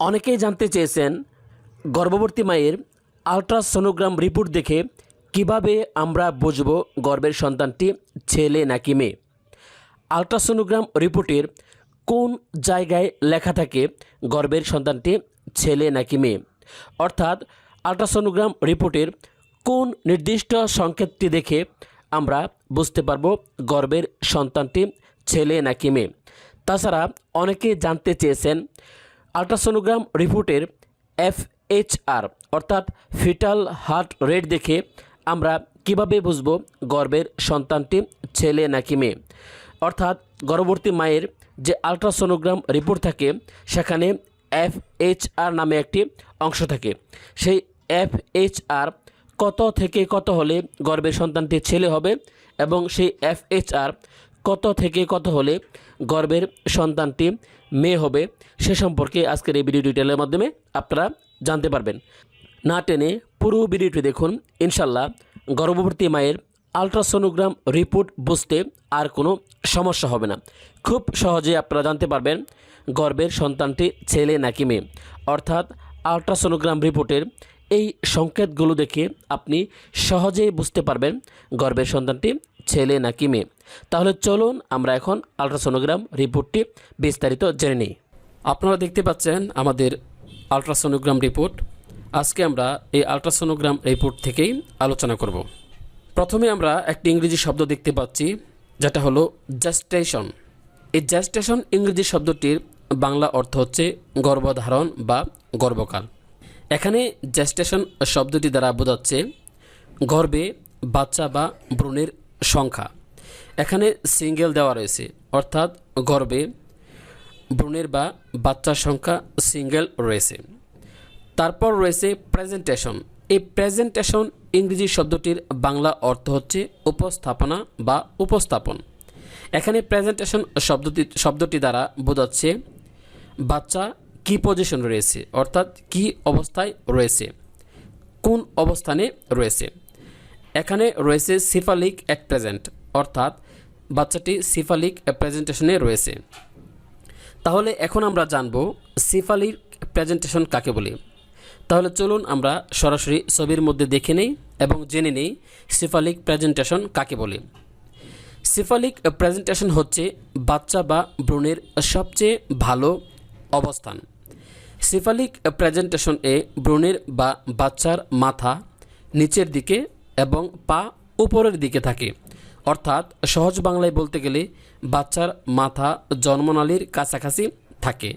অনেকেই জানতে চেয়েছেন গর্ভবতী মায়ের আলট্রাসোনোগ্রাম রিপোর্ট দেখে কীভাবে আমরা বুঝব গর্ভের সন্তানটি ছেলে নাকি মেয়ে। আলট্রাসোনোগ্রাম রিপোর্টের কোন জায়গায় লেখা থাকে গর্ভের সন্তানটি ছেলে নাকি মেয়ে? অর্থাৎ আলট্রাসোনোগ্রাম রিপোর্টের কোন নির্দিষ্ট সংকেতটি দেখে আমরা বুঝতে পারব গর্ভের সন্তানটি ছেলে নাকি মেয়ে? তাছাড়া অনেকে জানতে চেয়েছেন আলট্রাসোনোগ্রাম রিপোর্টের এফএইচআর, অর্থাৎ ফিটাল হার্ট রেট দেখে আমরা কীভাবে বুঝব গর্ভের সন্তানটি ছেলে নাকি মেয়ে? অর্থাৎ গর্ভবতী মায়ের যে আলট্রাসোনোগ্রাম রিপোর্ট থাকে, সেখানে এফএইচআর নামে একটি অংশ থাকে। সেই এফএইচআর কত থেকে কত হলে গর্ভের সন্তানটি ছেলে হবে এবং সেই এফএইচআর কত থেকে কত হলে গর্ভের সন্তানটি মেয়ে হবে, সে সম্পর্কে আজকের এই ভিডিও ডিটেলের মাধ্যমে আপনারা জানতে পারবেন। না টেনে পুরো ভিডিওটি দেখুন ইনশাল্লাহ গর্ভবতী মায়ের আলট্রাসোনোগ্রাম রিপোর্ট বুঝতে আর কোনো সমস্যা হবে না। খুব সহজে আপনারা জানতে পারবেন, গর্বের সন্তানটি ছেলে নাকি মেয়ে। অর্থাৎ আলট্রাসোনোগ্রাম রিপোর্টের এই সংকেতগুলো দেখে আপনি সহজেই বুঝতে পারবেন গর্বের সন্তানটি ছেলে নাকি মেয়ে? তাহলে চলুন আমরা এখন আলট্রাসোনোগ্রাম রিপোর্টটি বিস্তারিত জেনে নিই। আপনারা দেখতে পাচ্ছেন আমাদের আলট্রাসোনোগ্রাম রিপোর্ট। আজকে আমরা এই আলট্রাসোনোগ্রাম রিপোর্ট থেকেই আলোচনা করব। প্রথমে আমরা একটি ইংরেজি শব্দ দেখতে পাচ্ছি, যেটা হলো জাস্টেশন এই জাস্টেশন ইংরেজি শব্দটির বাংলা অর্থ হচ্ছে গর্ভধারণ বা গর্ভকাল। এখানে জেস্টেশন শব্দটি দ্বারা বোঝাচ্ছে গর্ভে বাচ্চা বা ভ্রূণের সংখ্যা। এখানে সিঙ্গেল দেওয়া রয়েছে, অর্থাৎ গর্ভে ভ্রূণের বা বাচ্চার সংখ্যা সিঙ্গেল রয়েছে। তারপর রয়েছে প্রেজেন্টেশন এই প্রেজেন্টেশন ইংরেজি শব্দটির বাংলা অর্থ হচ্ছে উপস্থাপনা বা উপস্থাপন। এখানে প্রেজেন্টেশন শব্দটি শব্দটি দ্বারা বোঝাচ্ছে বাচ্চা কি পজিশন রয়েছে, অর্থাৎ কি অবস্থায় রয়েছে, কোন অবস্থানে রয়েছে। এখানে রয়েছে সিফালিক এক প্রেজেন্ট অর্থাৎ বাচ্চাটি সিফালিক প্রেজেন্টেশনে রয়েছে। তাহলে এখন আমরা জানব সিফালিক প্রেজেন্টেশন কাকে বলে। তাহলে চলুন আমরা সরাসরি ছবির মধ্যে দেখে নেই এবং জেনে নেই সিফালিক প্রেজেন্টেশন কাকে বলে। সিফালিক প্রেজেন্টেশন হচ্ছে বাচ্চা বা ভ্রূণের সবচেয়ে ভালো অবস্থান। সিফালিক প্রেজেন্টেশন এ ভ্রূণের বা বাচ্চার মাথা নিচের দিকে এবং পা উপরের দিকে থাকে। অর্থাৎ সহজ বাংলায় বলতে গেলে বাচ্চার মাথা জন্মনালীর কাছাকাছি থাকে।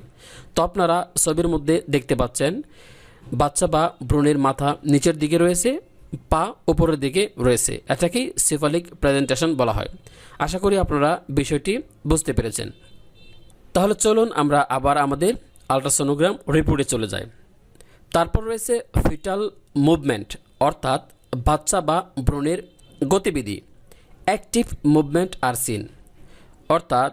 তো আপনারা ছবির মধ্যে দেখতে পাচ্ছেন, বাচ্চা বা ভ্রূণের মাথা নিচের দিকে রয়েছে, পা উপরের দিকে রয়েছে। এটাকেই সিফালিক প্রেজেন্টেশন বলা হয়। আশা করি আপনারা বিষয়টি বুঝতে পেরেছেন। তাহলে চলুন আমরা আবার আমাদের আলট্রাসোনোগ্রাম রিপোর্টে চলে যাই। তারপর রয়েছে ফিটাল মুভমেন্ট, অর্থাৎ বাচ্চা বা ভ্রূণের গতিবিধি অ্যাক্টিভ মুভমেন্ট আর সিন অর্থাৎ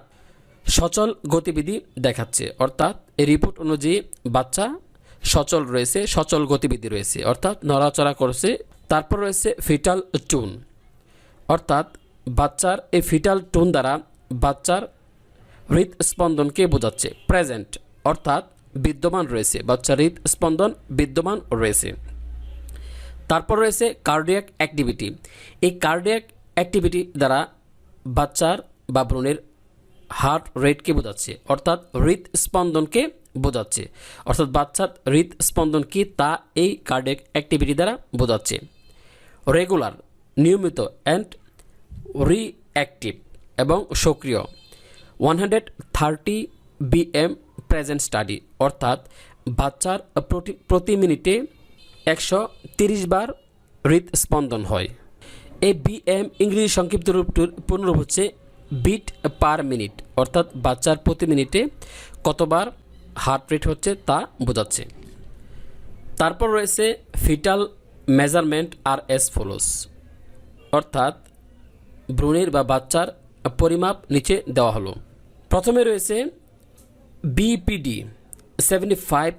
সচল গতিবিধি দেখাচ্ছে, অর্থাৎ এই রিপোর্ট অনুযায়ী বাচ্চা সচল রয়েছে, সচল গতিবিধি রয়েছে, অর্থাৎ নড়াচড়া করছে, তারপর রয়েছে ফিটাল টুন অর্থাৎ বাচ্চার এই ফিটাল টোন দ্বারা বাচ্চার হৃদস্পন্দনকে বোঝাচ্ছে প্রেজেন্ট অর্থাৎ বিদ্যমান রয়েছে, বাচ্চার হৃদস্পন্দন বিদ্যমান রয়েছে। তারপর রয়েছে কার্ডিয়াক অ্যাক্টিভিটি এই কার্ডিয়াক অ্যাক্টিভিটি দ্বারা বাচ্চার বা ভ্রূণের হার্ট রেটকে বোঝাচ্ছে, অর্থাৎ হৃদস্পন্দনকে বোঝাচ্ছে। অর্থাৎ বাচ্চার হৃদস্পন্দন কি তা এই কার্ডিয়াক অ্যাক্টিভিটি দ্বারা বোঝাচ্ছে। রেগুলার নিয়মিত অ্যান্ড রিঅ্যাক্টিভ এবং সক্রিয়। One hundred thirty BM present study অর্থাৎ বাচ্চার প্রতি মিনিটে একশো তিরিশ বার হৃদস্পন্দন হয়। এই বিএম ইংরেজি সংক্ষিপ্ত রূপটির পূর্ণরূপ হচ্ছে বিট পার মিনিট, অর্থাৎ বাচ্চার প্রতি মিনিটে কতবার হার্ট রেট হচ্ছে তা বোঝাচ্ছে। তারপর রয়েছে fetal measurement are as follows, অর্থাৎ ভ্রূণের বা বাচ্চার পরিমাপ নিচে দেওয়া হলো। প্রথমে রয়েছে বিপিডি সেভেন্টি ফাইভ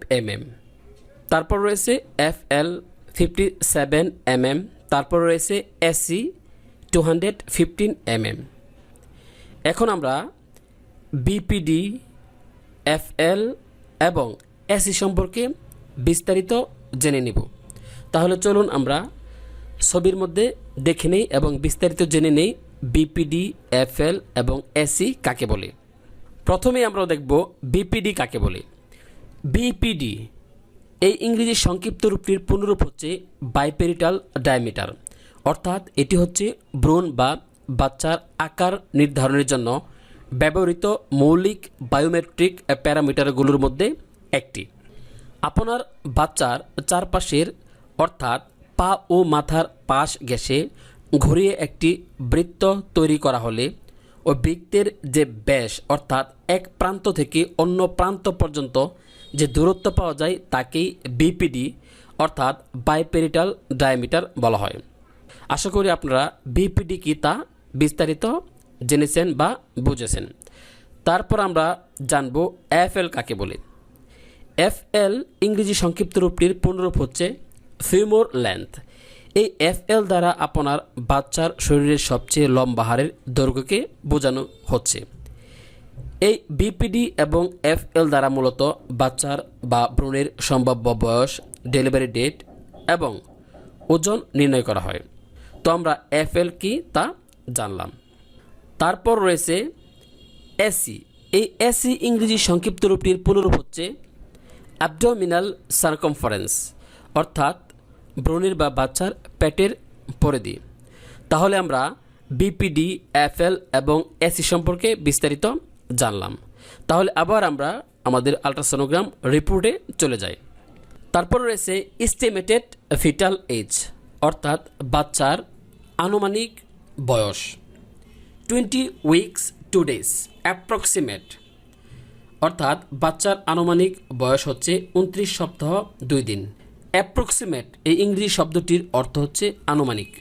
তারপর রয়েছে F L fifty seven mm, তারপর রয়েছে AC two hundred fifteen mm. এখন আমরা বিপিডি এফ এল এবং এসি সম্পর্কে বিস্তারিত জেনে নিব। তাহলে চলুন আমরা ছবির মধ্যে দেখে নেই এবং বিস্তারিত জেনে নেই বিপিডি এফ এল এবং এসি কাকে বলে। প্রথমে আমরা দেখব বিপিডি কাকে বলে। বিপিডি এই ইংরেজি সংক্ষিপ্ত রূপটির পুনরূপ হচ্ছে বাইপেরিটাল ডায়ামিটার। অর্থাৎ এটি হচ্ছে ব্রণ বা বাচ্চার আকার নির্ধারণের জন্য ব্যবহৃত মৌলিক বায়োমেট্রিক প্যারামিটারগুলোর মধ্যে একটি। আপনার বাচ্চার চারপাশের, অর্থাৎ পা ও মাথার পাশ ঘেঁষে ঘুরিয়ে একটি বৃত্ত তৈরি করা হলে ও বৃত্তের যে ব্যাস, অর্থাৎ এক প্রান্ত থেকে অন্য প্রান্ত পর্যন্ত যে দূরত্ব পাওয়া যায় তাকেই বিপিডি অর্থাৎ বাইপেরিটাল ডায়ামিটার বলা হয়। আশা করি আপনারা বিপিডি কি তা বিস্তারিত জেনেছেন বা বুঝেছেন। তারপর আমরা জানব এফ এল কাকে বলে। এফ এল ইংরেজি সংক্ষিপ্ত রূপটির পুনরূপ হচ্ছে ফিউমোর লেন্থ এই এফ এল দ্বারা আপনার বাচ্চার শরীরের সবচেয়ে লম্বা হারের দৈর্ঘ্যকে বোঝানো হচ্ছে। এই বিপিডি এবং এফএল দ্বারা মূলত বাচ্চার বা ভ্রূণের সম্ভাব্য বয়স ডেলিভারি ডেট এবং ওজন নির্ণয় করা হয়। তো আমরা এফএল কি তা জানলাম। তারপর রয়েছে এসি এই এসি ইংরেজি সংক্ষিপ্ত রূপটির পুনরূপ হচ্ছে অ্যাবডোমিনাল সার্কমফারেন্স অর্থাৎ ব্রণের বা বাচ্চার পেটের পরিধি। তাহলে আমরা বিপিডি এফএল এবং এসি সম্পর্কে বিস্তারিত জানলাম। তাহলে আবার আমরা আমাদের আলট্রাসোনোগ্রাম রিপোর্টে চলে যাই। তারপর রয়েছে ইস্টিমেটেড ফিটাল এজ অর্থাৎ বাচ্চার আনুমানিক বয়স। Twenty weeks two days approximate অর্থাৎ বাচ্চার আনুমানিক বয়স হচ্ছে উনত্রিশ সপ্তাহ দুই দিন। অ্যাপ্রক্সিমেট এই ইংরেজি শব্দটির অর্থ হচ্ছে আনুমানিক।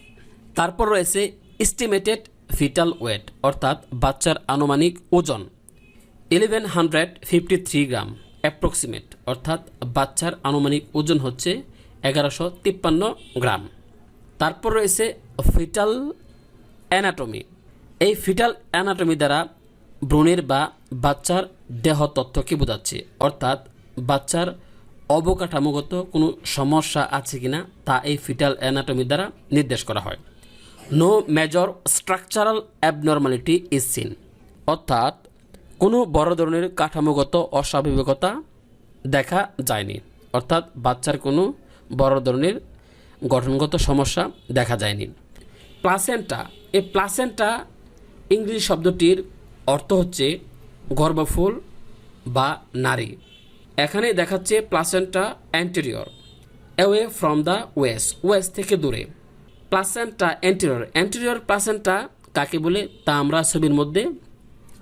তারপর রয়েছে এস্টিমেটেড ফিটাল ওয়েট অর্থাৎ বাচ্চার আনুমানিক ওজন। Eleven hundred fifty three gram, approximate, অর্থাৎ বাচ্চার আনুমানিক ওজন হচ্ছে এগারোশো তিপ্পান্ন গ্রাম। তারপর রয়েছে ফিটাল অ্যানাটমি। এই ফিটাল অ্যানাটমি দ্বারা ব্রণের বা বাচ্চার দেহ তথ্যকে বোঝাচ্ছে, অর্থাৎ বাচ্চার অবকাঠামোগত কোনো সমস্যা আছে কিনা তা এই ফিটাল অ্যানাটমি দ্বারা নির্দেশ করা হয়। No major structural abnormality is seen অর্থাৎ কোনো বড় ধরনের কাঠামোগত অস্বাভাবিকতা দেখা যায়নি। অর্থাৎ বাচ্চার কোনো বড় ধরনের গঠনগত সমস্যা দেখা যায়নি। প্লাসেন্টা, এই প্লাসেন্টা ইংরেজি শব্দটির অর্থ হচ্ছে গর্ভফুল বা নারী। এখানে দেখাচ্ছে placenta anterior away from the west west থেকে দূরে। প্লাসেন্টা অ্যান্টেরিয়র অ্যান্টেরিয়র প্লাসেন্টা কাকে বলে তা আমরা ছবির মধ্যে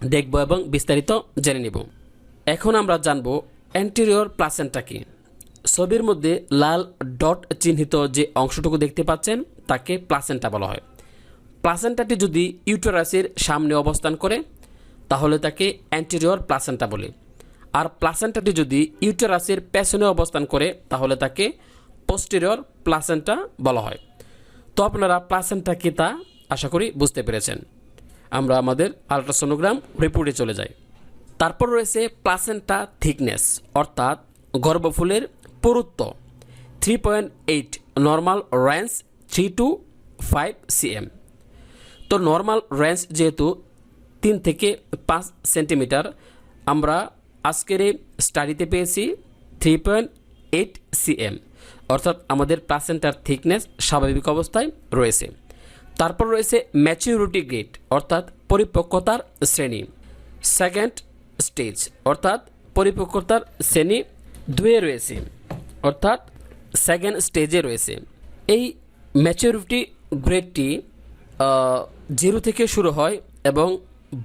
দেখব এবং বিস্তারিত জেনে নেব। এখন আমরা জানব অ্যান্টেরিয়র প্লাসেন্টা কি। ছবির মধ্যে লাল ডট চিহ্নিত যে অংশটুকু দেখতে পাচ্ছেন, তাকে প্লাসেন্টা বলা হয়। প্লাসেন্টাটি যদি ইউটেরাসের সামনে অবস্থান করে, তাহলে তাকে অ্যান্টেরিয়র প্লাসেন্টা বলে। আর প্লাসেন্টাটি যদি ইউটেরাসের পেছনে অবস্থান করে, তাহলে তাকে পোস্টেরিয়র প্লাসেন্টা বলা হয়। তো আপনারা প্লাসেন্টা কি তা আশা করি বুঝতে পেরেছেন। আমরা আমাদের আলট্রাসোনোগ্রাম রিপোর্টে চলে যাই। তারপর রয়েছে প্লাসেন্টা থিকনেস অর্থাৎ গর্ভফুলের পুরুত্ব। Three point eight normal range three to five cm তো নর্মাল রেঞ্জ যেহেতু তিন থেকে পাঁচ সেন্টিমিটার আমরা আজকের এই স্টাডিতে পেয়েছি থ্রি পয়েন্ট এইট সিএম অর্থাৎ আমাদের প্লাসেন্টার থিকনেস স্বাভাবিক অবস্থায় রয়েছে। তারপর রয়েছে ম্যাচিউরিটি গ্রেড অর্থাৎ পরিপক্কতার শ্রেণি। সেকেন্ড স্টেজ অর্থাৎ পরিপক্কতার শ্রেণি দুয়ে রয়েছে, অর্থাৎ সেকেন্ড স্টেজে রয়েছে। এই ম্যাচিউরিটি গ্রেডটি জিরো থেকে শুরু হয় এবং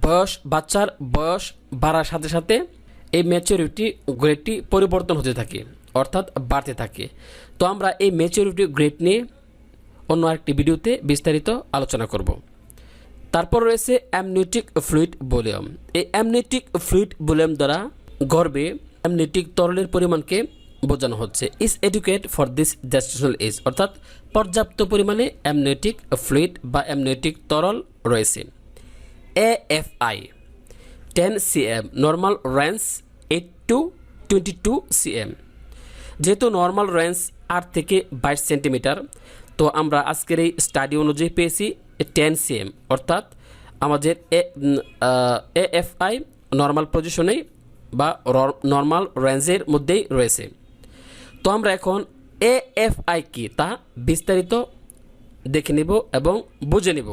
বয়স, বাচ্চার বয়স বাড়ার সাথে সাথে এই ম্যাচিউরিটি গ্রেডটি পরিবর্তন হতে থাকে, অর্থাৎ বাড়তে থাকে। তো আমরা এই ম্যাচিউরিটি গ্রেড নিয়ে অন্য আরেকটি ভিডিওতে বিস্তারিত আলোচনা করব। তারপর রয়েছে অ্যামনিটিক ফ্লুইড ভলিউম। এই অ্যামনিটিক ফ্লুইড ভলিউম দ্বারা গর্বে অ্যামনিটিক তরলের পরিমাণকে বোঝানো হচ্ছে। Is adequate for this gestational age অর্থাৎ পর্যাপ্ত পরিমাণে অ্যামনেটিক ফ্লুইড বা অ্যামনেটিক তরল রয়েছে। A F I ten cm normal range eight to twenty two cm যেহেতু নর্মাল রেঞ্জ আট থেকে বাইশ সেন্টিমিটার তো আমরা আজকের এই স্টাডি অনুযায়ী পেয়েছি টেন সিএম অর্থাৎ আমাদের এ এফ আই নর্মাল পজিশনেই বা নর্মাল রেঞ্জের মধ্যেই রয়েছে। তো আমরা এখন এ এফ আই কি তা বিস্তারিত দেখে নিব এবং বুঝে নিব।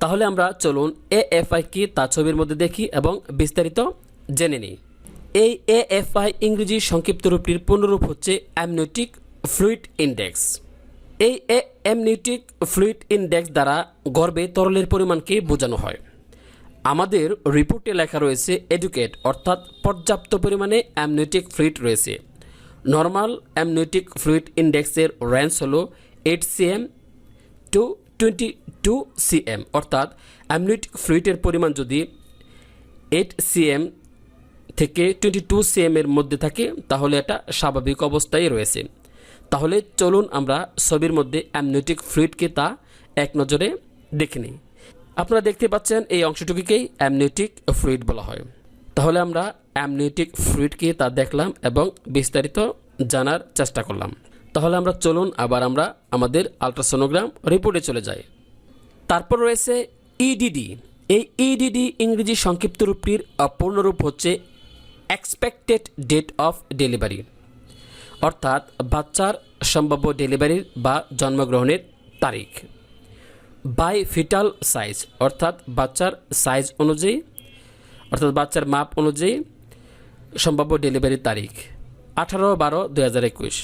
তাহলে আমরা চলুন এ এফ আই কি তা ছবির মধ্যে দেখি এবং বিস্তারিত জেনে নিই। এই এ এফ আই ইংরেজি সংক্ষিপ্ত রূপটির পূর্ণরূপ হচ্ছে অ্যামনিউটিক ফ্লুইড ইন্ডেক্স এই অ্যামনিউটিক ফ্লুইড ইন্ডেক্স দ্বারা গর্ভে তরলের পরিমাণকে বোঝানো হয়। আমাদের রিপোর্টে লেখা রয়েছে এডুকেট অর্থাৎ পর্যাপ্ত পরিমাণে অ্যামনিউটিক ফ্লুইড রয়েছে। নর্মাল অ্যামনিউটিক ফ্লুইড ইন্ডেক্সের রেঞ্জ হলো eight cm to twenty two cm অর্থাৎ অ্যামনিউটিক ফ্লুইডের পরিমাণ যদি এইট সিএম থেকে টোয়েন্টি টু সিএম এর মধ্যে থাকে, তাহলে এটা স্বাভাবিক অবস্থায় রয়েছে। তাহলে চলুন আমরা ছবির মধ্যে অ্যামনিউটিক ফ্লুইডকে তা এক নজরে দেখে নিই। আপনারা দেখতে পাচ্ছেন এই অংশটুকুকেই অ্যামনিউটিক ফ্লুইড বলা হয়। তাহলে আমরা অ্যামনিউটিক ফ্লুইডকে তা দেখলাম এবং বিস্তারিত জানার চেষ্টা করলাম। তাহলে আমরা চলুন আবার আমরা আমাদের আলট্রাসোনোগ্রাম রিপোর্টে চলে যাই। তারপর রয়েছে ইডিডি এই ইডিডি ইংরেজি সংক্ষিপ্ত রূপটির পূর্ণরূপ হচ্ছে এক্সপেক্টেড ডেট অফ ডেলিভারি অর্থাৎ বাচ্চার সম্ভাব্য ডেলিভারির বা জন্মগ্রহণের তারিখ। বাই ফিটাল সাইজ, অর্থাৎ বাচ্চার সাইজ অনুযায়ী, অর্থাৎ বাচ্চার মাপ অনুযায়ী সম্ভাব্য ডেলিভারির তারিখ, আঠারো বারো দুই হাজার একুশ।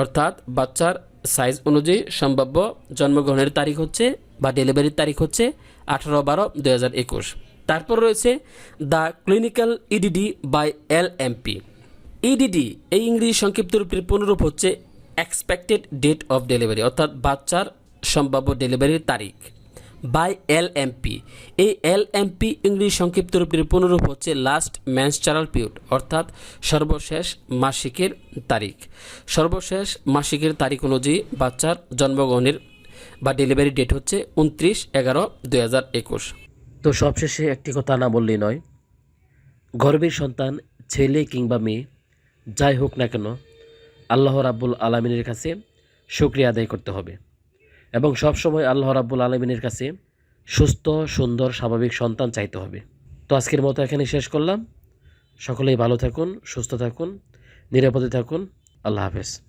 অর্থাৎ বাচ্চার সাইজ অনুযায়ী সম্ভাব্য জন্মগ্রহণের তারিখ হচ্ছে বা ডেলিভারির তারিখ হচ্ছে আঠারো বারো দুই হাজার একুশ। তারপর রয়েছে the clinical EDD by L MP EDD এই ইংরেজি সংক্ষিপ্ত রূপের পুনরূপ হচ্ছে এক্সপেক্টেড ডেট অফ ডেলিভারি অর্থাৎ বাচ্চার সম্ভাব্য ডেলিভারির তারিখ বাই এল এমপি এই এল এমপি ইংরেজি সংক্ষিপ্ত রূপের পুনরূপ হচ্ছে লাস্ট ম্যানস্টারাল পিরিয়ড অর্থাৎ সর্বশেষ মাসিকের তারিখ। সর্বশেষ মাসিকের তারিখ অনুযায়ী বাচ্চার জন্মগ্রহণের বা ডেলিভারি ডেট হচ্ছে উনত্রিশ এগারো একুশ। তো সবশেষে একটি কথা না বললেই নয়, গর্ভের সন্তান, ছেলে কিংবা মেয়ে যাই হোক না কেন, আল্লাহ রাব্বুল আলমিনের কাছে শুক্রিয়া আদায় করতে হবে। এবং সবসময় আল্লাহ রাব্বুল আলমিনের কাছে সুস্থ, সুন্দর, স্বাভাবিক সন্তান চাইতে হবে। তো আজকের মতো এখানে শেষ করলাম। সকলেই ভালো থাকুন, সুস্থ থাকুন, নিরাপদে থাকুন। আল্লাহ হাফেজ।